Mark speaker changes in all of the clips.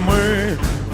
Speaker 1: Ми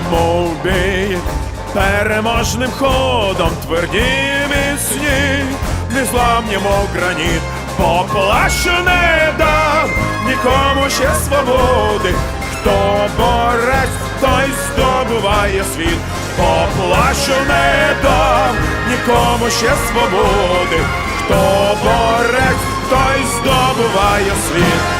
Speaker 1: Йдемо в бій переможним ходом, тверді міцні, незламні, мов граніт, поплащу не дам нікому ще свободи. Хто борець, той здобуває світ, поплащу не дам нікому ще свободи. Хто борець, той здобуває світ.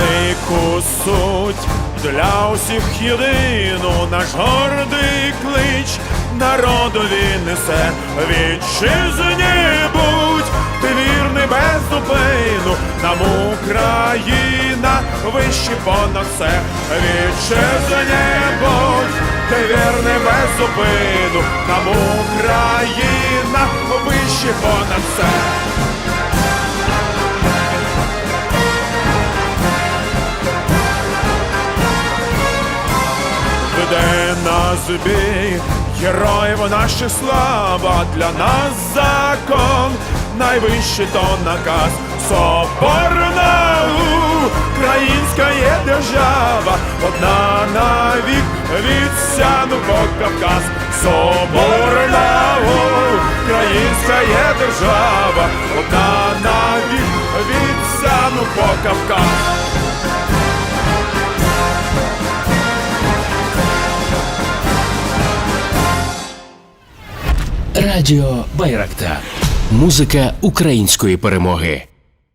Speaker 1: Велику суть. Для усіх єдину наш гордий клич. Народові несе вітчизні будь. Ти вірний без зупину. Нам Україна вище понад все. Вітчизні будь. Ти вірний без зупину. Нам Україна вище понад все нас бій, героїв наших слава, для нас закон, найвищий то наказ, соборна українська є держава, одна навік від сяну по Кавказ, соборна українська є держава, одна навік від сяну по Кавказ.
Speaker 2: Радіо Байрактар. Музика української перемоги.